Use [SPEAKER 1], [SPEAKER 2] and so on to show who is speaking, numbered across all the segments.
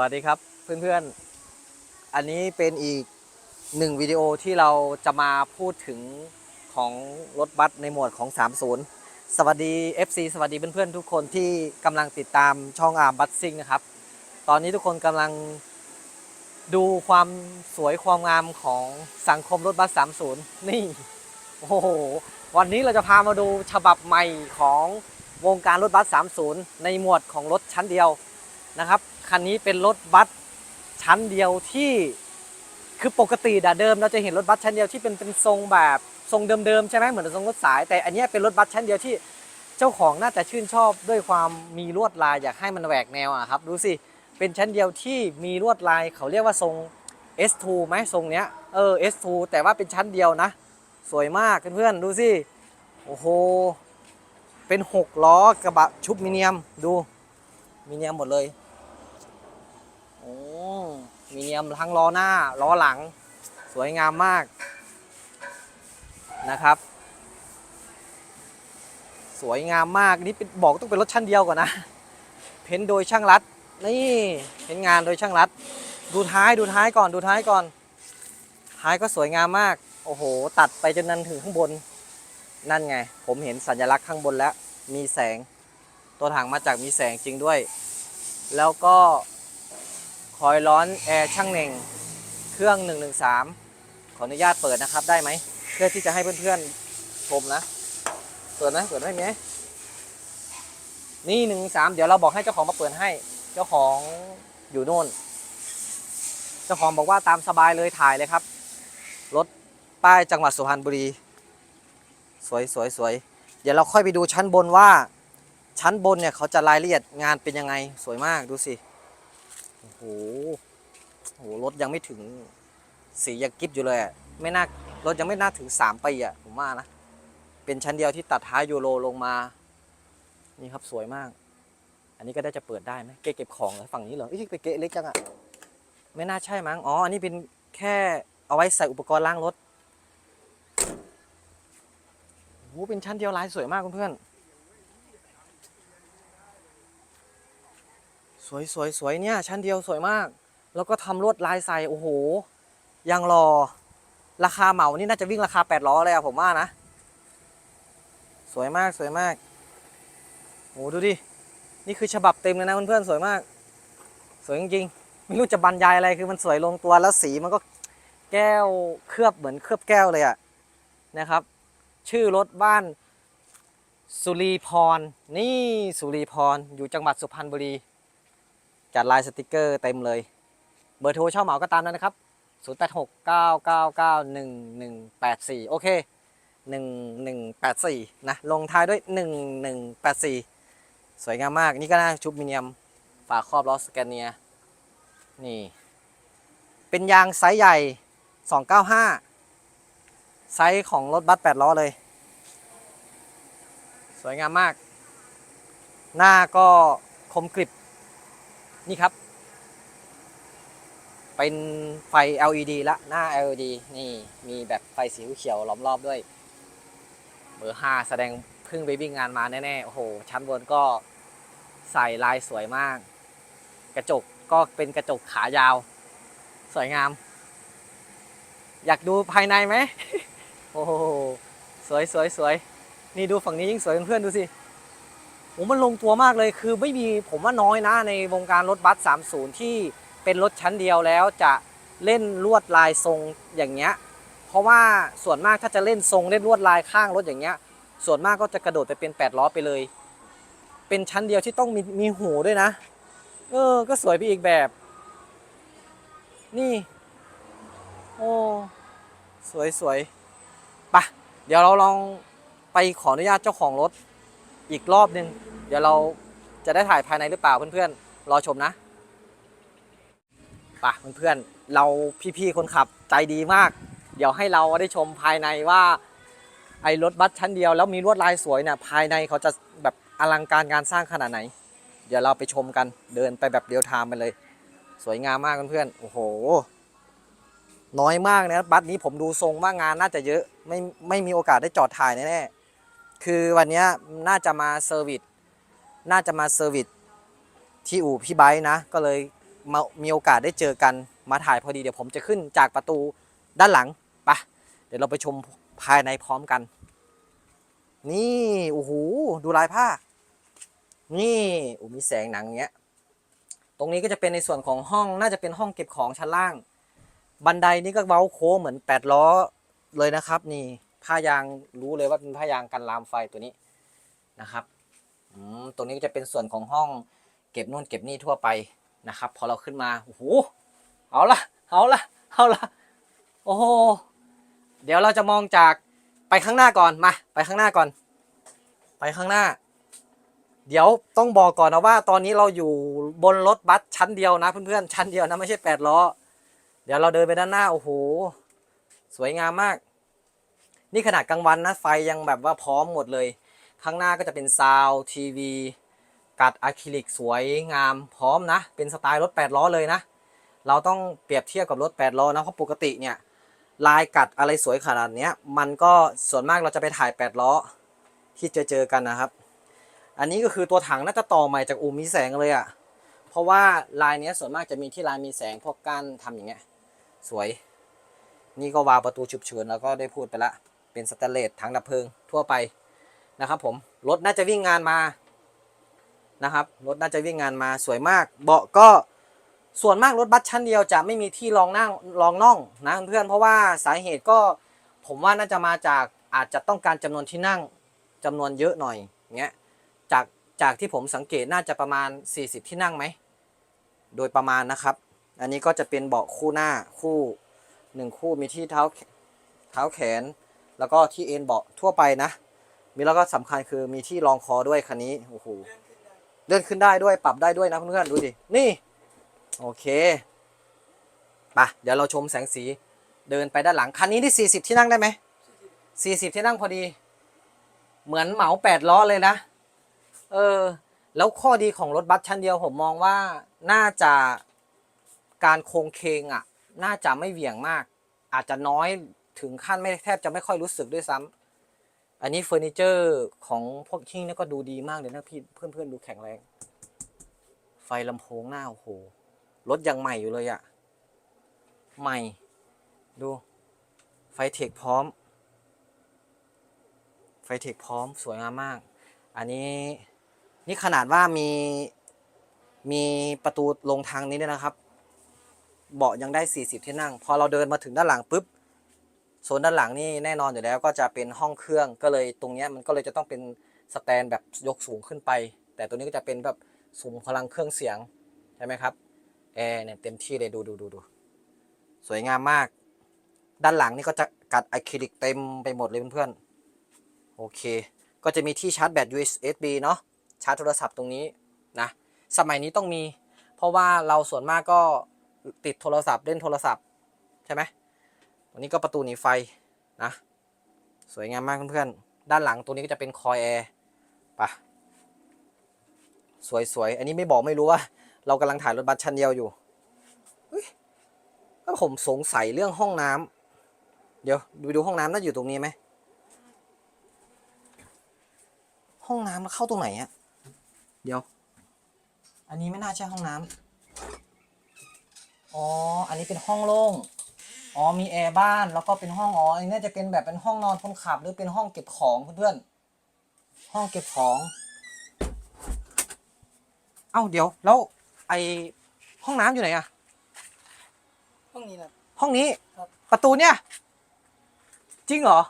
[SPEAKER 1] วัสดีครับเพื่อนๆ อันนี้เป็นอีกหนึ่งวิดีโอที่เราจะมาพูดถึงของรถบัสในหมวดของ 30 สวัสดี FC สวัสดีเพื่อนๆ ทุกคนที่กำลังติดตามช่องอาร์มบัสซิ่งนะครับ ตอนนี้ทุกคนกำลังดูความสวยความงามของสังคมรถบัส 30 นี่ โอ้โห วันนี้เราจะพามาดูฉบับใหม่ของวงการรถบัส 30 ในหมวดของรถชั้นเดียวนะครับ คันนี้เป็นรถบัสชั้นเดียวที่คือปกติดะเดิมเราจะเห็นรถบัสชั้นเดียวที่เป็นเป็นทรงแบบทรงเดิมๆใช่ไหมเหมือนทรงรถสาย แต่อันนี้เป็นรถบัสชั้นเดียวที่เจ้าของน่าจะชื่นชอบด้วยความมีลวดลายอยากให้มันแหวกแนวอะครับดูสิเป็นชั้นเดียวที่มีลวดลายเขาเรียกว่าทรง S2 ไหมทรงเนี้ยเออ S2 แต่ว่าเป็นชั้นเดียวนะ สวยมากเพื่อนๆดูสิโอ้โหเป็นหกล้อกระบะชุบมิเนียมดูมิเนียมหมดเลย มีเนียมทั้งล้อหน้าล้อหลัง สวยงามมากนะครับ สวยงามมากนี่เป็นบอกต้องเป็นรถชั้นเดียวก่อนนะ เพ้นโดยช่างรัดนี่เพ้นงานโดยช่างรัด ดูท้ายดูท้ายก่อนดูท้ายก่อน ท้ายก็สวยงามมาก โอ้โห ตัดไปจนนันถึงข้างบน นั่นไง ผมเห็นสัญลักษณ์ข้างบนแล้ว มีแสง ตัวถังมาจากมีแสงจริงด้วย แล้วก็ คอยร้อนแอร์ช่างเน่ง เครื่อง 113 ขออนุญาตเปิดนะครับได้ไหม เพื่อที่จะให้เพื่อนๆชมนะ เปิดนะเปิดได้ไหมนี่หนึ่งสามเดี๋ยวเราบอกให้เจ้าของมาเปิดให้ เจ้าของอยู่โน่น เจ้าของบอกว่าตามสบายเลยถ่ายเลยครับ รถป้ายจังหวัดสุพรรณบุรี สวยสวยสวยเดี๋ยวเราค่อยไปดูชั้นบนว่า ชั้นบนเนี่ยเขาจะรายละเอียดงานเป็นยังไงสวยมากดูสิ อ้โหโอ้โหรถยังไม่ถึงสียังกิฟอยู่เลยอะไม่น่ารถยังไม่น่าถึงสามปีอะผมว่านะ เป็นชั้นเดียวที่ตัดท้ายยูโรลงมา นี่ครับสวยมาก อันนี้ก็ได้จะเปิดได้ไหมเกะเก็บของเหรอฝั่งนี้เหรอเอ้ยไปเกะเล็กจังอะไม่น่าใช่มั้งอ๋ออันนี้เป็นแค่เอาไว้ใส่อุปกรณ์ล้างรถโอ้โหเป็นชั้นเดียวลายสวยมากเพื่อนๆ สวยสวยสวยเนี่ย ชั้นเดียวสวยมาก แล้วก็ทำลวดลายใส่โอ้โหยังรอ ราคาเหมานี่น่าจะวิ่งราคา8ล้อเลยอะผมว่านะ สวยมากสวยมากโอ้ดูดิ นี่คือฉบับเต็มเลยนะเพื่อนๆสวยมาก สวยจริงๆไม่รู้จะบรรยายอะไรคือมันสวยลงตัวแล้วสีมันก็แก้วเคลือบเหมือนเคลือบแก้วเลยอะนะครับ ชื่อรถบ้านสุรีพร นี่สุรีพร อยู่จังหวัดสุพรรณบุรี จัดลายสติกเกอร์เต็มเลย เบอร์โทรเช่าเหมาก็ตามนั้นนะครับ 0869991184 โอเค 1184 นะ ลงท้ายด้วย 1184 สวยงามมาก นี่ก็น่าชุบมิเนียม ฝาครอบล้อสแกนเนีย นี่ เป็นยางไซส์ใหญ่ 295 ไซส์ของรถบัส 8 ล้อเลย สวยงามมาก หน้าก็คมกริบ นี่ครับ เป็นไฟ LED ละหน้า LED นี่มีแบบไฟสีเขียวล้อมรอบด้วยเบอร์5แสดงเพิ่งไปวิ่งงานมาแน่ๆโอ้โห ชั้นบนก็ใส่ลายสวยมาก กระจกก็เป็นกระจกขายาว สวยงาม อยากดูภายในไหม โอ้โห สวยสวยสวยนี่ดูฝั่งนี้ยิ่งสวยเพื่อนๆดูสิ มันลงตัวมากเลยคือไม่มีผมว่าน้อยนะในวงการรถบัส 30 ที่เป็นรถชั้นเดียวแล้วจะเล่นลวดลายทรงอย่างเงี้ยเพราะว่าส่วนมากถ้าจะเล่นทรงเล่นลวดลายข้างรถอย่างเงี้ย ส่วนมากก็จะกระโดดไปเป็น8ล้อไปเลย เป็นชั้นเดียวที่ต้องมีมีหูด้วยนะ เออ ก็สวยไปอีกแบบ นี่ โอ้สวยสวยไปะเดี๋ยวเราลองไปขออนุญาตเจ้าของรถ อีกรอบหนึ่งเดี๋ยวเราจะได้ถ่ายภายในหรือเปล่าเพื่อนๆ รอชมนะป่ะเพื่อนๆ เราพี่ๆ คนขับใจดีมาก เดี๋ยวให้เราได้ชมภายในว่า ไอ้รถบัสชั้นเดียว แล้วมีลวดลายสวยเนี่ยภายในเขาจะแบบอลังการงานสร้างขนาดไหน เดี๋ยวเราไปชมกันเดินไปแบบเดียวไทม์ไปเลย สวยงามมากเพื่อนๆ โอ้โห น้อยมากนะบัสนี้ผมดูทรงว่างานน่าจะเยอะ ไม่ไม่มีโอกาสได้จอดถ่ายแน่ๆ คือวันนี้น่าจะมาเซอร์วิสน่าจะมาเซอร์วิสที่อู่พี่ไบค์นะ ก็เลยมามีโอกาสได้เจอกันมาถ่ายพอดีเดี๋ยวผมจะขึ้นจากประตูด้านหลังไปะเดี๋ยวเราไปชมภายในพร้อมกัน นี่โอ้โหดูลายผ้า นี่โอ้มีแสงหนังเงี้ย ตรงนี้ก็จะเป็นในส่วนของห้องน่าจะเป็นห้องเก็บของชั้นล่าง บันไดนี่ก็เว้าโค้งเหมือนแปดล้อเลยนะครับ นี่ ผ้ายางรู้เลยว่าเป็นผ้ายางกันลามไฟตัวนี้นะครับตรงนี้ก็จะเป็นส่วนของห้องเก็บนู่นเก็บนี่ทั่วไปนะครับ พอเราขึ้นมาโอ้โหเอาละเอาละเอาละโอ้โหเดี๋ยวเราจะมองจากไปข้างหน้าก่อนมา ไปข้างหน้าก่อน ไปข้างหน้า เดี๋ยวต้องบอกก่อนนะว่า ตอนนี้เราอยู่บนรถบัสชั้นเดียวนะเพื่อนๆชั้นเดียวนะไม่ใช่แปดล้อเดี๋ยวเราเดินไปด้านหน้าโอ้โหสวยงามมาก นี่ขนาดกลางวันนะไฟยังแบบว่าพร้อมหมดเลย ข้างหน้าก็จะเป็นซาวทีวีกัดอะคริลิกสวยงามพร้อมนะ เป็นสไตล์รถ 8 ล้อเลยนะ เราต้องเปรียบเทียบกับรถ 8 ล้อนะ เพราะปกติเนี่ยลายกัดอะไรสวยขนาดนี้มันก็ส่วนมากเราจะไปถ่าย 8 ล้อที่เจอเจอกันนะครับ อันนี้ก็คือตัวถังน่าจะต่อใหม่จากอูมีแสงเลยอะ่ะ เพราะว่าลายนี้ส่วนมากจะมีที่ลายมีแสงพวกก้านทำอย่างเงี้ยสวย นี่ก็วาวประตูฉุกเฉินแล้วก็ได้พูดไปละ เป็นสแตนเลสถังดับเพลิงทั่วไปนะครับผมรถน่าจะวิ่งงานมานะครับรถน่าจะวิ่งงานมาสวยมาก เบาะก็ส่วนมากรถบัสชั้นเดียวจะไม่มีที่รองนั่งรองน่องนะเพื่อนเพราะว่าสาเหตุก็ผมว่าน่าจะมาจากอาจจะต้องการจำนวนที่นั่งจำนวนเยอะหน่อยเงี้ยจากจากที่ผมสังเกตน่าจะประมาณ 40 ที่นั่งไหมโดยประมาณนะครับ อันนี้ก็จะเป็นเบาะคู่หน้าคู่หนึ่งคู่มีที่เท้าเท้าแขน แล้วก็ที่เอ็นเบาะทั่วไปนะ มีแล้วก็สำคัญคือมีที่รองคอด้วยคันนี้โอ้โหเลื่อนขึ้นได้ด้วยปรับได้ด้วยนะเพื่อนๆดูดินี่โอเคไปเดี๋ยวเราชมแสงสีเดินไปด้านหลังคันนี้ที่40 ที่นั่งได้ไหม40 ที่นั่งพอดี เหมือนเหมา 8 ล้อเลยนะ เออ แล้วข้อดีของรถบัสชั้นเดียวผมมองว่าน่าจะการโครงเคงอะ น่าจะไม่เหวี่ยงมาก อาจจะน้อย ถึงขั้นไม่แทบจะไม่ค่อยรู้สึกด้วยซ้ำอันนี้เฟอร์นิเจอร์ของพวกชิ่งนี่ก็ดูดีมากเลยนะพี่เพื่อนๆดูแข็งแรง ไฟลำโพงหน้าโอ้โหรถยังใหม่อยู่เลยอะใหม่ ดูไฟเทคพร้อม ไฟเทคพร้อมสวยงามมาก อันนี้นี่ขนาดว่ามีมีประตูลงทางนี้ด้วยนะครับ เบาะยังได้ 40 ที่นั่ง พอเราเดินมาถึงด้านหลังปุ๊บ โซนด้านหลังนี่แน่นอนอยู่แล้วก็จะเป็นห้องเครื่องก็เลยตรงนี้มันก็เลยจะต้องเป็นสแตนแบบยกสูงขึ้นไป แต่ตัวนี้ก็จะเป็นแบบสูงพลังเครื่องเสียงใช่ไหมครับแอร์เนี่ยเต็มที่เลยดูดูดูดูสวยงามมาก ด้านหลังนี่ก็จะกัดอะคริลิกเต็มไปหมดเลยเพื่อนๆโอเค ก็จะมีที่ชาร์จแบต USB เนาะชาร์จโทรศัพท์ตรงนี้นะสมัยนี้ต้องมี เพราะว่าเราส่วนมากก็ติดโทรศัพท์เล่นโทรศัพท์ใช่ไหม ตัวนี้ก็ประตูหนีไฟนะสวยงามมากเพื่อนๆด้านหลังตัวนี้ก็จะเป็นคอยแอร์ปะสวยๆ อันนี้ไม่บอกไม่รู้ว่า เรากำลังถ่ายรถบัสชั้นเดียวอยู่เฮ้ยผมสงสัยเรื่องห้องน้ำเดี๋ยวดูดูห้องน้ำน่าอยู่ตรงนี้ไหมห้องน้ำมันเข้าตรงไหนอะเดี๋ยว อันนี้ไม่น่าใช่ห้องน้ำอ๋อ อันนี้เป็นห้องโล่ง อ๋อมีแอร์บ้านแล้วก็เป็นห้องอ๋ออันนี้น่าจะเป็นแบบเป็นห้องนอนคนขับ หรือเป็นห้องเก็บของเพื่อนๆห้องเก็บของ เอ้าเดี๋ยว แล้วไอห้องน้ำอยู่ไหนอะ
[SPEAKER 2] ห้องนี้นะ
[SPEAKER 1] ห้องนี้
[SPEAKER 2] ครับ
[SPEAKER 1] ประตูเนี่ย จริงเหรอ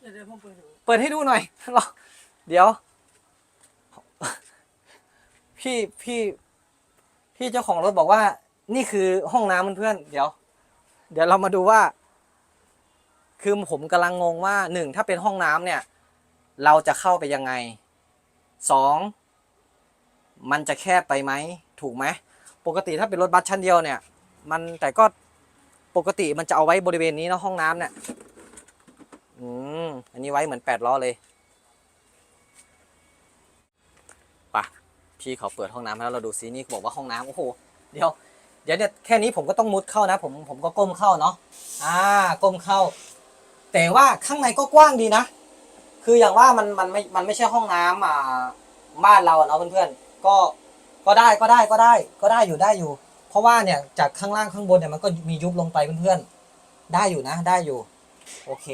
[SPEAKER 2] เดี๋ยวเดี๋ยวผมเปิดดู
[SPEAKER 1] เปิดให้ดูหน่อย รอเดี๋ยว พี่พี่ พี่เจ้าของรถบอกว่า นี่คือห้องน้ำเพื่อนๆเดี๋ยว เดี๋ยวเรามาดูว่า คือผมกำลังงงว่าหนึ่งถ้าเป็นห้องน้ำเนี่ย เราจะเข้าไปยังไงสองมันจะแคบไปไหมถูกไหมปกติถ้าเป็นรถบัสชั้นเดียวเนี่ย มันแต่ก็ปกติมันจะเอาไว้บริเวณนี้เนอะห้องน้ำเนี่ยอืมอันนี้ไว้เหมือนแปดล้อเลยปะพี่เขาเปิดห้องน้ำให้เราดูซินี่บอกว่าห้องน้ำโอ้โห เดี๋ยว ดี๋ยวเนี่ยแค่นี้ผมก็ต้องมุดเข้านะ ผมผมก็ก้มเข้าเนาะอ่าก้มเข้า แต่ว่าข้างในก็กว้างดีนะ คืออย่างว่ามันมันไม่มันไม่ใช่ห้องน้ำอ่าบ้านเราอะเนาะเพื่อนๆก็ก็ได้ก็ได้ก็ได้ก็ได้อยู่ได้อยู่ เพราะว่าเนี่ยจากข้างล่างข้างบนเนี่ยมันก็มียุบลงไปเพื่อนๆได้อยู่นะ ได้อยู่โอเค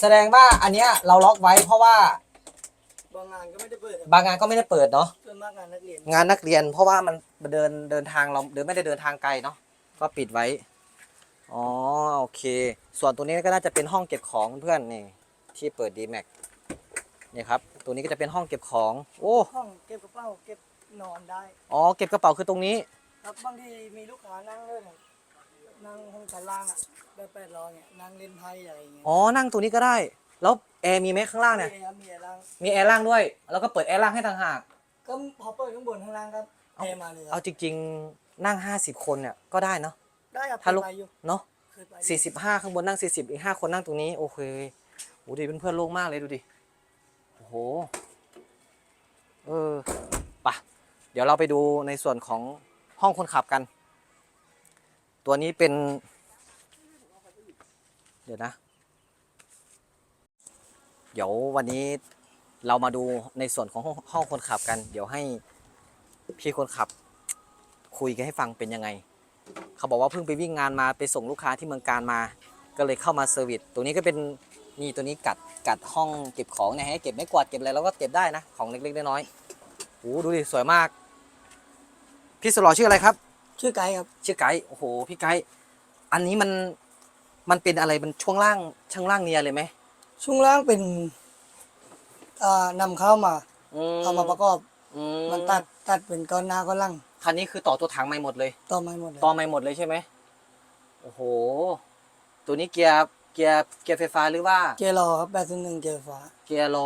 [SPEAKER 1] แสดงว่าอันเนี้ยเราล็อกไว้เพราะว่า
[SPEAKER 2] บางงานก็ไม่ได้เปิดครับ
[SPEAKER 1] บางงานก็ไม่ได้เปิดเนาะ
[SPEAKER 2] ส่วน มากงานนักเรียน
[SPEAKER 1] งานนักเรียน เพราะว่ามันเดินเดินทางเราเดินไม่ได้เดินทางไกลเนาะก็ปิดไว้อ๋อโอเค ส่วนตัวนี้ก็น่าจะเป็นห้องเก็บของเพื่อนๆนี่ที่เปิด d m a x นี่ครับตัวนี้ก็จะเป็นห้องเก็บของ โอ้
[SPEAKER 2] ห้องเก็บกระเป๋าเก็บนอนได้
[SPEAKER 1] อ๋อเก็บกระเป๋าคือตรงนี้
[SPEAKER 2] ครับบางทีมีลูกค้านั่งด้วยนะนั่งห้องชั้นล่างอะแบบแปดร้อยเนี่ยนั่งเล่นไพ่อะไรอย่างเงี้ย
[SPEAKER 1] อ๋อนั่งตัวนี้ก็ได้ แล้วแอร์มีไหมข้างล่างเนี่ย
[SPEAKER 2] มีครับมีอะไรล่าง
[SPEAKER 1] มีแอร์ล่างด้วย แล้วก็เปิดแอร์ล่างให้ต่างหาก
[SPEAKER 2] ก็พอเปิดข้างบนข้างล่างครับเทมาเลยค
[SPEAKER 1] เอา
[SPEAKER 2] รับ
[SPEAKER 1] จริงๆนั่ง 50 คนเนี่ยก็ได้เนาะ
[SPEAKER 2] ได้ครับ
[SPEAKER 1] ถ้าลูก
[SPEAKER 2] เคยไปอยู่
[SPEAKER 1] เนาะ
[SPEAKER 2] เคยไปอยู่
[SPEAKER 1] 45 ข้างบนนั่ง 40 อีก 5 คนนั่งตรงนี้ โอเคโอ้ดีเป็นเพื่อนๆโล่งมากเลยดูดิโอ้โหเออปะเดี๋ยวเราไปดูในส่วนของห้องคนขับกัน ตัวนี้เป็น เดี๋ยวนะ เดี๋ยววันนี้ เรามาดูในส่วนของห้องห้องคนขับกัน เดี๋ยวให้พี่คนขับ คุยกันให้ฟังเป็นยังไง เขาบอกว่าเพิ่งไปวิ่งงานมาไปส่งลูกค้าที่เมืองการมา ก็เลยเข้ามาเซอร์วิสตัวนี้ก็เป็นนี่ตัวนี้กัดกัดห้องเก็บของเนี่ยให้เก็บไม่กวาดเก็บอะไรเราก็เก็บได้นะของเล็กๆน้อยๆโอ้ดูดิสวยมาก พี่สลอชื่ออะไรครับ
[SPEAKER 2] ชื่อไกด์ครับ
[SPEAKER 1] ชื่อไกด์โอ้โหพี่ไกด์อันนี้มันมันเป็นอะไรมันช่วงล่างช่างล่างเนียเลยไหม
[SPEAKER 2] ช่วงล่างเป็น อ่านำเข้ามา
[SPEAKER 1] อื
[SPEAKER 2] เอามาประกอบ
[SPEAKER 1] อื
[SPEAKER 2] มันตัดตัดเป็นก้อนหน้าก้อนหลัง
[SPEAKER 1] คันนี้คือต่อตัวถังใหม่หมดเลย
[SPEAKER 2] ต่อมาหมดเลย
[SPEAKER 1] ต่อใหม่หมดเลยใช่ไหมโอ้โห ตัวนี้เกียร์เกียร์เกียร์ไฟฟ้าหรือว่า
[SPEAKER 2] เกียร์รอครับแปดศูนย์หนึ่งเกียร์ฟ้า
[SPEAKER 1] เกียร์โล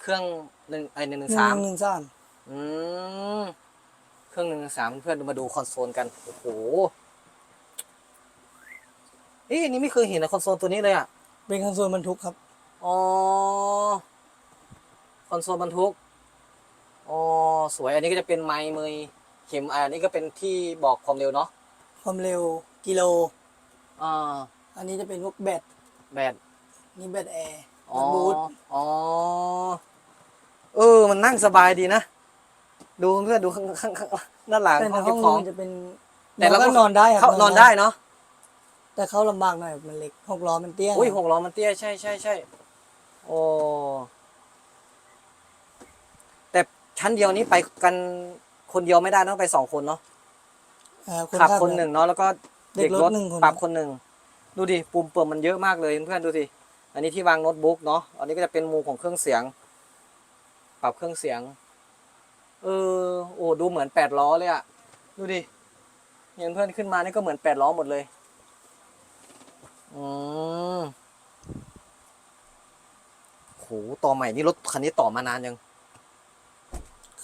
[SPEAKER 1] เครื่องหนึ่งไอหนึ่งห
[SPEAKER 2] ห
[SPEAKER 1] นึ่
[SPEAKER 2] นึ่
[SPEAKER 1] งสาม
[SPEAKER 2] งหนึ่งสาม
[SPEAKER 1] อืมเครื่องหนึ่งสามเพื่อนๆมาดูคอนโซลกันโอ้โหเอ๊ะอันนี้ไม่เคยเห็นนะคอนโซลตัวนี้เลยอะ
[SPEAKER 2] เป็นคอนโซลบรรทุกครับ
[SPEAKER 1] อ๋อ คอนโซลบรรทุกอ๋อสวย อันนี้ก็จะเป็นไมค์มือเข็มอ่าอันนี้ก็เป็นที่บอกความเร็วเนาะ
[SPEAKER 2] ความเร็วกิโล
[SPEAKER 1] อ่า
[SPEAKER 2] อันนี้จะเป็นพวกแบต
[SPEAKER 1] แบต
[SPEAKER 2] นี่แบตแอร์
[SPEAKER 1] อ๋อ
[SPEAKER 2] บูท
[SPEAKER 1] อ๋อเออ มันนั่งสบายดีนะ ดูเพื่อนๆดูข้างข้างข้างด้านหลัง
[SPEAKER 2] แต่ใน
[SPEAKER 1] ห้อง
[SPEAKER 2] ห้
[SPEAKER 1] เก็
[SPEAKER 2] อง
[SPEAKER 1] บของ
[SPEAKER 2] มันจะเป็น
[SPEAKER 1] แต่เราก็
[SPEAKER 2] นอนได้ครับ
[SPEAKER 1] เข้านอนได้เนาะ
[SPEAKER 2] แต่เข้าลำบากหน่อยมันเล็กหกล้อมันเตี้ย
[SPEAKER 1] อุ้ยหกล้อมันเตี้ยใช่ใช่ใช่โอ้แต่ ชั้นเดียวนี้ไปกันคนเดียวไม่ได้ต้องไปสองคนเนาะ
[SPEAKER 2] อ่า
[SPEAKER 1] ขับคนหนึ่งเนาะแล้วก็
[SPEAKER 2] เด็กรถหนึ่งคน
[SPEAKER 1] ปรับคนหนึ่งดูดิปุ่มเปิดมันเยอะมากเลยเพื่อนๆดูสิอันนี้ที่วางโน้ตบุ๊กเนาะอันนี้ก็จะเป็นมุมของเครื่องเสียง ปรับเครื่องเสียง เออโอ้ดูเหมือนแปดล้อเลยอะดูดิเห็นเพื่อนขึ้นมานี่ก็เหมือนแปดล้อหมดเลยอืมโหต่อใหม่นี่รถคันนี้ต่อมานานยัง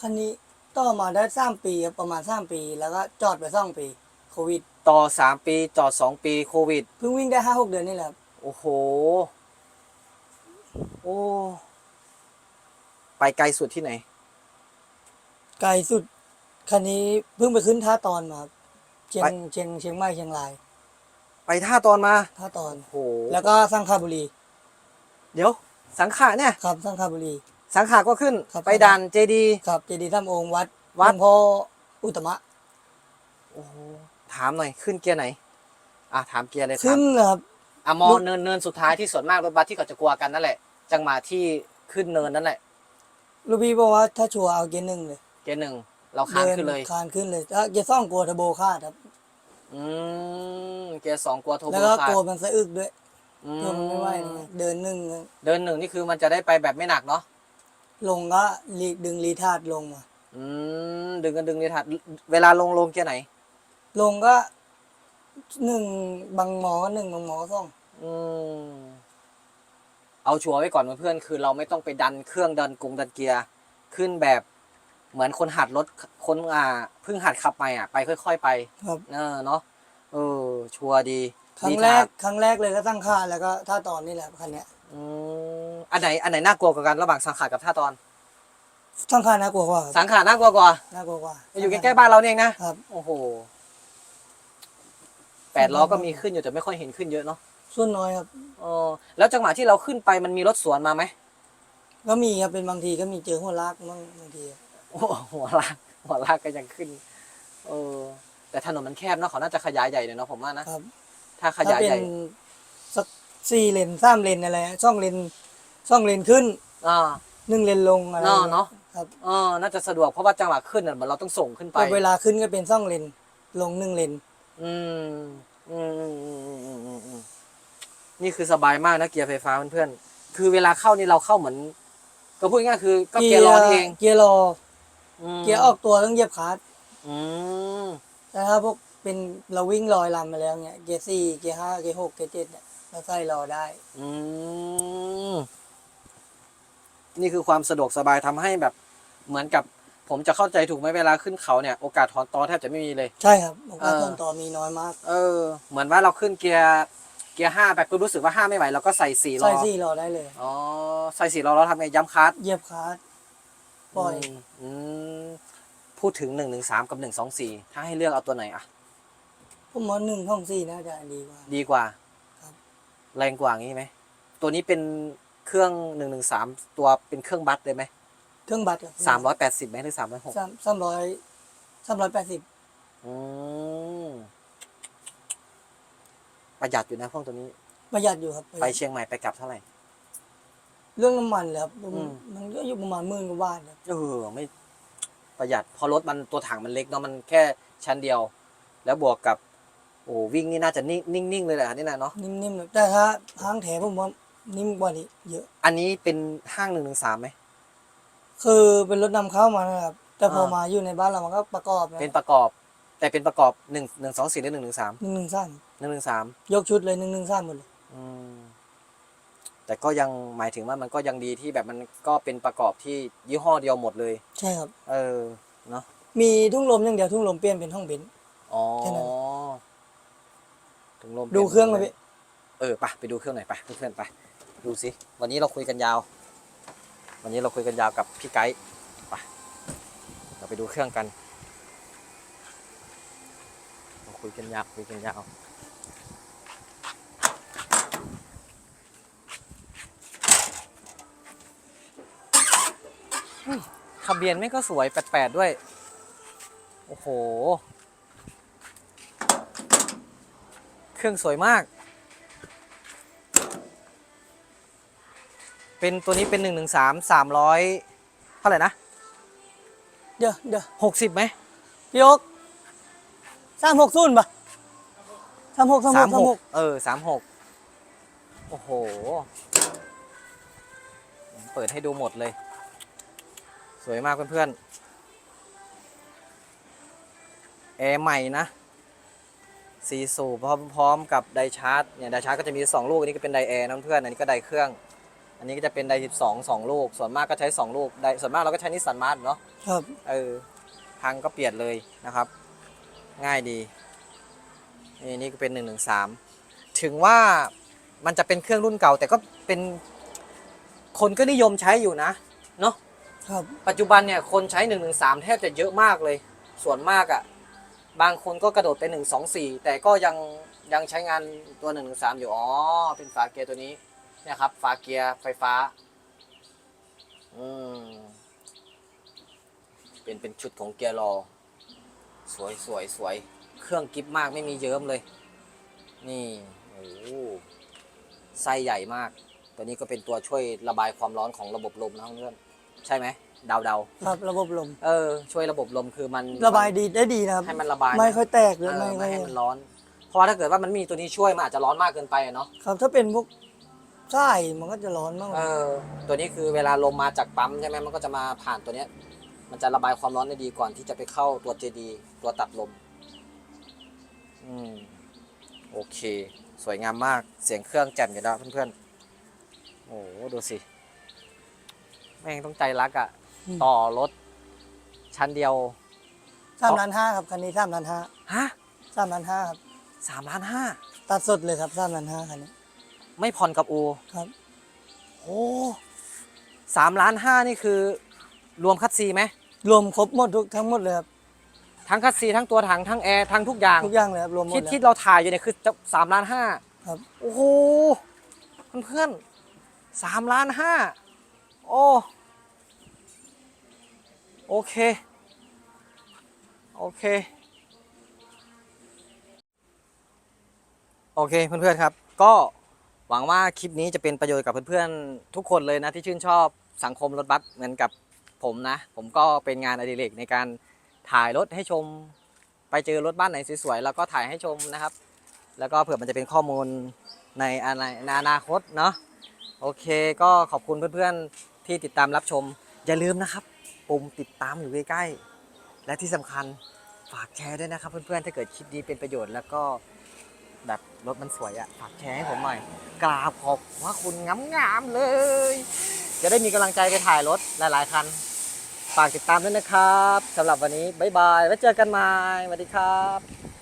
[SPEAKER 2] คันนี้ต่อมาได้สามปีครับประมาณสามปี แล้วก็จอดไปสองปีโควิด
[SPEAKER 1] ต่อสามปีจอดสองปีโควิด
[SPEAKER 2] เพิ่งวิ่งได้ห้าหกเดือนนี่แหละครับ
[SPEAKER 1] โอ้โห โอ้ ไปไกลสุดที่ไหน
[SPEAKER 2] ไกลสุด คันนี้เพิ่งไปขึ้นท่าตอนมาครับเชียง
[SPEAKER 1] ไป
[SPEAKER 2] เชียงเชียงใหม่เชียงราย
[SPEAKER 1] ไปท่าตอนมา
[SPEAKER 2] ท่าตอน
[SPEAKER 1] โอ้โห
[SPEAKER 2] แล้วก็สังขบุรี
[SPEAKER 1] เดี๋ยว สังขะเนี่ย
[SPEAKER 2] ครับสังขบุรี
[SPEAKER 1] สังขะก็ขึ้น
[SPEAKER 2] ครับ
[SPEAKER 1] ไปด่านเจดี
[SPEAKER 2] ครับเจดีย์ถ้ำองค์วัด
[SPEAKER 1] วัด
[SPEAKER 2] หลวงพ่ออุตตมะ
[SPEAKER 1] โอ้โหถามหน่อยขึ้นเกียร์ไหน อะถามเกียร์เลย
[SPEAKER 2] ขึ้
[SPEAKER 1] ถาม
[SPEAKER 2] นเลยครับ
[SPEAKER 1] อะมอ
[SPEAKER 2] ลูก
[SPEAKER 1] เนินเนินสุดท้ายที่ส่วนมากรถบัสที่เขาจะกลัวกันนั่นแหละ จังหวะที่ขึ้นเนินนั่นแหละ
[SPEAKER 2] ลูกพี่บอกว่าถ้าชัวร์เอาเกียร์หนึ่งเลย
[SPEAKER 1] เกียร์หนึ่งเราค้างขึ้นเลย
[SPEAKER 2] คานขึ้นเลยถ้าเกียร์สองกลัวเทอร์โบคาดครับ
[SPEAKER 1] อืมเกียร์สองกลัวโทร
[SPEAKER 2] แล้ว
[SPEAKER 1] โบ
[SPEAKER 2] ก็
[SPEAKER 1] ขาด
[SPEAKER 2] กลัวมันสะอึกด้วย
[SPEAKER 1] อื
[SPEAKER 2] เพื่อมันไม่ไหวนะเดินหนึ่ง
[SPEAKER 1] เดินหนึ่งนี่คือมันจะได้ไปแบบไม่หนักเนาะ
[SPEAKER 2] ลงก็รีดึงรีทาร์ดลงมา
[SPEAKER 1] อืมดึงกันดึงนี่ถัดเวลาลงลงเกียร์ไหน
[SPEAKER 2] ลงก็หนึ่งบางหมอก็หนึ่งบางหมอก็สอง
[SPEAKER 1] อืมเอาชัวร์ไว้ก่อนเพื่อนๆคือเราไม่ต้องไปดันเครื่องดันกรุงดันเกียร์ขึ้นแบบเหมือนคนหัดรถคนอ่าเพิ่งหัดขับใหม่อะไปค่อย ๆ ไป
[SPEAKER 2] ครับ
[SPEAKER 1] เออเนาะเออ ชัวร์ดี
[SPEAKER 2] ครั้ง
[SPEAKER 1] ดี
[SPEAKER 2] แร
[SPEAKER 1] ทาก
[SPEAKER 2] ครั้งแรกเลยก็ตั้งค่าแล้วก็ท่าตอนนี่แหละคันเนี้ย
[SPEAKER 1] อืม อันไหนอันไหนน่ากลัวกว่ากันระหว่างสังขารกับท่าตอน
[SPEAKER 2] ตั้งค่าน่ากลัวกว่าครับ
[SPEAKER 1] สังขารน่ากลัวกว่า
[SPEAKER 2] น่ากลัวกว่า
[SPEAKER 1] อยู่ใกล้ๆบ้านเราเนี่ยเองนะครับ โอ้โหแปดล้อก็มีขึ้นอยู่แต่ไม่ค่อยเห็นขึ้นเยอะเนาะ
[SPEAKER 2] ส่วนน้อยครับ
[SPEAKER 1] อ๋อแล้วจังหวะที่เราขึ้นไปมันมีรถสวนมาไหม
[SPEAKER 2] ก็มีครับเป็นบางทีก็มีเจอหัวลากบ้างบางที
[SPEAKER 1] โอ้หัวลากหัวลากก็ยังขึ้นเออแต่แต่ถนนมันแคบเนาะเขาน่าจะขยายใหญ่เลยเนาะผมว่านะ
[SPEAKER 2] ครับ
[SPEAKER 1] ถ้าข
[SPEAKER 2] ถ้ายา
[SPEAKER 1] ย
[SPEAKER 2] เป็
[SPEAKER 1] ใหญ่
[SPEAKER 2] นสักสี่เลนสามเลนอะไรช่องเลน ช่องเลนขึ้น
[SPEAKER 1] อ่า
[SPEAKER 2] หนึ่งเลนลงอะไร
[SPEAKER 1] เนาะเนาะ
[SPEAKER 2] ครับ
[SPEAKER 1] เออน่าจะสะดวกเพราะว่าจังหวะขึ้นน่ะเหมือนเราต้องส่งขึ้นไป
[SPEAKER 2] ก็เวลาขึ้นก็เป็นช่องเลนลงหนึ่งเลน
[SPEAKER 1] อืมอืมอืมอืมอืมอืมอืมอืมนี่คือสบายมากนะเกียร์ไฟฟ้าเพื่อนๆคือเวลาเข้านี่เราเข้าเหมือน ก็พูดง่ายๆคือก็เกียร์ร้อนเอง
[SPEAKER 2] เกียร์รอ
[SPEAKER 1] ม
[SPEAKER 2] เกียร์ออกตัวต้องเหยียบคลัตช์
[SPEAKER 1] อืม
[SPEAKER 2] แต่ถ้าพวกเป็นเราวิ่งลอยลำมาแล้วเนี่ยเกียร์สี่เกียร์ห้าเกียร์หกเกียร์เจ็ดเนี่ยเราใส่รอได้
[SPEAKER 1] อืม นี่คือความสะดวกสบายทำให้แบบเหมือนกับผมจะเข้าใจถูกไหมเวลาขึ้นเขาเนี่ยโอกาสถอนตอแทบจะไม่มีเลย
[SPEAKER 2] ใช่ครับโอกาส
[SPEAKER 1] เออ
[SPEAKER 2] ต้นต่อมีน้อยมาก
[SPEAKER 1] เออ เหมือนว่าเราขึ้นเกียร์เกียร์ห้าไปปุ๊บรู้สึกว่าห้าไม่ไหวเราก็ใส่สี่ล้
[SPEAKER 2] ใส่
[SPEAKER 1] อ
[SPEAKER 2] สี่รอได้เลย
[SPEAKER 1] อ๋อใส่สี่ล้อแล้วทำไงย้ำคลัตช์
[SPEAKER 2] เหยียบคลัตช์ปล่อย
[SPEAKER 1] มอืมพูดถึงหนึ่งหนึ่งสามกับหนึ่งสองสี่ถ้าให้เลือกเอาตัวไหนอะ
[SPEAKER 2] ผมว่าหนึ่งท่องสี่น่าจะดีกว่า
[SPEAKER 1] ดีกว่า
[SPEAKER 2] ครับ
[SPEAKER 1] แรงกว่างี้ไหมตัวนี้เป็น เครื่องหนึ่งหนึ่งสามตัวเป็นเครื่องบัสเลยไหม
[SPEAKER 2] เครื่องบัตร
[SPEAKER 1] สามร้อยแปดสิบไหมหรือสามร้อยหก
[SPEAKER 2] สามสามร้อยสามร้อยแปดสิบ
[SPEAKER 1] อืมประหยัดอยู่นะพวกตัวนี้
[SPEAKER 2] ประหยัดอยู่ครับประห
[SPEAKER 1] ไป
[SPEAKER 2] ยัด
[SPEAKER 1] เชียงใหม่ไปกลับเท่าไหร่
[SPEAKER 2] เรื่องน้ำมันเลยครับผม
[SPEAKER 1] อืม
[SPEAKER 2] มันก็อยู่ประมาณหมื่นกว่าบาทครับ
[SPEAKER 1] เออไม่ประหยัดพอรถมันตัวถังมันเล็กเนาะมันแค่ชั้นเดียว แล้วบวกกับ โอ้วิ่งนี่น่าจะนิ่งนิ่งๆเลยแหละนี่นะเนาะ
[SPEAKER 2] นิ่มๆเลยแต่ถ้าห้างแถผมว่า นิ่มกว่านี้เยอะ
[SPEAKER 1] อันนี้เป็นห้างหนึ่งหนึ่งสามไหม
[SPEAKER 2] คือเป็นรถนำเข้ามานะครับ แต่พอ
[SPEAKER 1] อ่าม
[SPEAKER 2] มาอยู่ในบ้านเรามันก็ประกอบนะ
[SPEAKER 1] เป็นประกอบ แต่เป็นประกอบหนึ่งหนึ่งสองสี่หรือหนึ่งหนึ่งสาม
[SPEAKER 2] หนึ่งหนึ่งสาม
[SPEAKER 1] หนึ่งหนึ่งสาม
[SPEAKER 2] ยกชุดเลยหนึ่งหนึ่งสามหมดเลย
[SPEAKER 1] อืมแต่ก็ยังหมายถึงว่ามันก็ยังดีที่แบบมันก็เป็นประกอบที่ยี่ห้อเดียวหมดเลย
[SPEAKER 2] ใช่ครับ
[SPEAKER 1] เออเนาะ
[SPEAKER 2] มีทุ่งลมอย่างเดียวทุ่งลมเปลี่ยนเป็นห้องเบนซ์
[SPEAKER 1] อ๋อ
[SPEAKER 2] แค่นั้น
[SPEAKER 1] ถึงลม
[SPEAKER 2] ดูเครื่องเลยพี่
[SPEAKER 1] เออไปไปดูเครื่องหน่อยไปเพื่อนๆไป ดูสิ วันนี้เราคุยกันยาว วันนี้เราคุยกันยาวกับพี่ไกด์ไปเราไปดูเครื่องกัน เราคุยกันยาวคุยกันยาวทะเบียนไม่ก็สวยแปดๆด้วย โอ้โห เครื่องสวยมาก เป็นตัวนี้เป็นหนึ่งหนึ่งสามสามร้อยเท่าไหร่นะ
[SPEAKER 2] เดี๋ยวเดี๋ยว
[SPEAKER 1] หกสิบไหม
[SPEAKER 2] พี่โอ๊กสามหกศูนย์ปะสามหกสามห
[SPEAKER 1] สากม
[SPEAKER 2] สาม
[SPEAKER 1] ห
[SPEAKER 2] ห
[SPEAKER 1] ก
[SPEAKER 2] ก
[SPEAKER 1] เออสามหกโอ้โห เปิดให้ดูหมดเลย สวยมากเพื่อนๆแอร์ใหม่นะสีสูบพร้อมพร้อมกับไดชาร์จเนี่ยไดชาร์จก็จะมีสองลูกอันนี้ก็เป็นไดแอร์นะเพื่อนอันนี้ก็ไดเครื่อง อันนี้ก็จะเป็นไดสิบสองสองลูก ส่วนมากก็ใช้สองลูกไดส่วนมากเราก็ใช้นิสสันมาร์ทเนาะ
[SPEAKER 2] ครับ
[SPEAKER 1] เออพังก็เปลี่ยนเลยนะครับ ง่ายดีนี่นี่ก็เป็นหนึ่งหนึ่งสามถึงว่ามันจะเป็นเครื่องรุ่นเก่า แต่ก็เป็นคนก็นิยมใช้อยู่นะเนาะ
[SPEAKER 2] ครับ
[SPEAKER 1] ปัจจุบันเนี่ยคนใช้หนึ่งหนึ่งสามแทบจะเยอะมากเลย ส่วนมากอะ่ะบางคนก็กระโดดไปหนึ่งสองสี่แต่ก็ยังยังใช้งานตัวหนึ่งหนึ่งสามอยู่อ๋อเป็นฝาเกียร์ตัวนี้ เนี่ยครับ ฝาเกียร์ไฟฟ้า อืม เป็นเป็นชุดของเกียร์รอ สวยสวยสวย เครื่องกิฟมากไม่มีเยิ้มเลย นี่โอ้โหไส้ใหญ่มาก ตัวนี้ก็เป็นตัวช่วยระบายความร้อนของระบบลมนะเพื่อนใช่ไหมเดาเดา
[SPEAKER 2] ครับระบบลม
[SPEAKER 1] ๆเออ ช่วยระบบลมคือมัน
[SPEAKER 2] ระบายดีได้ดีนะครับ
[SPEAKER 1] ให้มันระบาย
[SPEAKER 2] ไม่ค่อยแตกห
[SPEAKER 1] เอ
[SPEAKER 2] รือ
[SPEAKER 1] อ
[SPEAKER 2] ไม่
[SPEAKER 1] ไม่
[SPEAKER 2] ค่อย
[SPEAKER 1] ให้มันร้อน เพราะว่าถ้าเกิดว่ามันมีตัวนี้ช่วยมันอาจจะร้อนมากเกินไปอะเนาะ
[SPEAKER 2] ครับถ้าเป็นพวก ไส้มันก็จะร้อนมาก
[SPEAKER 1] เออตัวนี้คือเวลาลมมาจากปั๊มใช่ไหมมันก็จะมาผ่านตัวเนี้ย มันจะระบายความร้อนได้ดีก่อนที่จะไปเข้าตัว JD ตัวตัดลม อืม โอเค สวยงามมากเสียงเครื่องแจ่มอยู่แล้วเพื่อนๆ โอ้โหดูสิ แม่งต้องใจรักอะ่ะ ต่อรถ ชั้นเดียว
[SPEAKER 2] สามล้านห้าครับคันนี้สามล้านห้า
[SPEAKER 1] ฮะ
[SPEAKER 2] สามล้านห้าครับ
[SPEAKER 1] สามล้านห้า
[SPEAKER 2] ตัดสดเลยครับสามล้านห้าคันนี้
[SPEAKER 1] ไม่ผ่อนกับอู
[SPEAKER 2] ครับ
[SPEAKER 1] โอ้สามล้านห้านี่คือ รวมคัดซีไหม
[SPEAKER 2] รวมครบหมดทุกทั้งหมดเลยครับ
[SPEAKER 1] ทั้งคัดซีทั้งตัวถังทั้งแอร์ทั้งทุกอย่าง
[SPEAKER 2] ทุกอย่างเลยครับรวมหมด
[SPEAKER 1] ที่
[SPEAKER 2] เลย
[SPEAKER 1] ที่เราถ่ายอยู่เนี่ยคือสามล้านห้า
[SPEAKER 2] ครับ
[SPEAKER 1] โอ้โหเพื่อนสามล้านห้าโอ้โอเค โอเค โอเคเพื่อนๆครับ ก็ หวังว่าคลิปนี้จะเป็นประโยชน์กับเพื่อนๆทุกคนเลยนะที่ชื่นชอบสังคมรถบัสเหมือนกับผมนะ ผมก็เป็นงานอดิเรกในการถ่ายรถให้ชม ไปเจอรถบ้านไหนสวยๆแล้วก็ถ่ายให้ชมนะครับ แล้วก็เผื่อมันจะเป็นข้อมูลในอนาในอนาคตเนาะโอเคก็ขอบคุณเพื่อนๆที่ติดตามรับชม อย่าลืมนะครับ ปุ่มติดตามอยู่ใกล้ๆและที่สำคัญฝากแชร์ด้วยนะครับเพื่อนๆถ้าเกิดคลิปนี้เป็นประโยชน์แล้วก็ แบบรถมันสวยอะฝากแชร์ให้ผมหน่อย กราบขอบว่าคุณงามๆเลย จะได้มีกำลังใจไปถ่ายรถหลาย ๆ คัน ฝากติดตามด้วยนะครับสำหรับวันนี้ บ๊ายบาย ไว้เจอกันใหม่สวัสดีครับ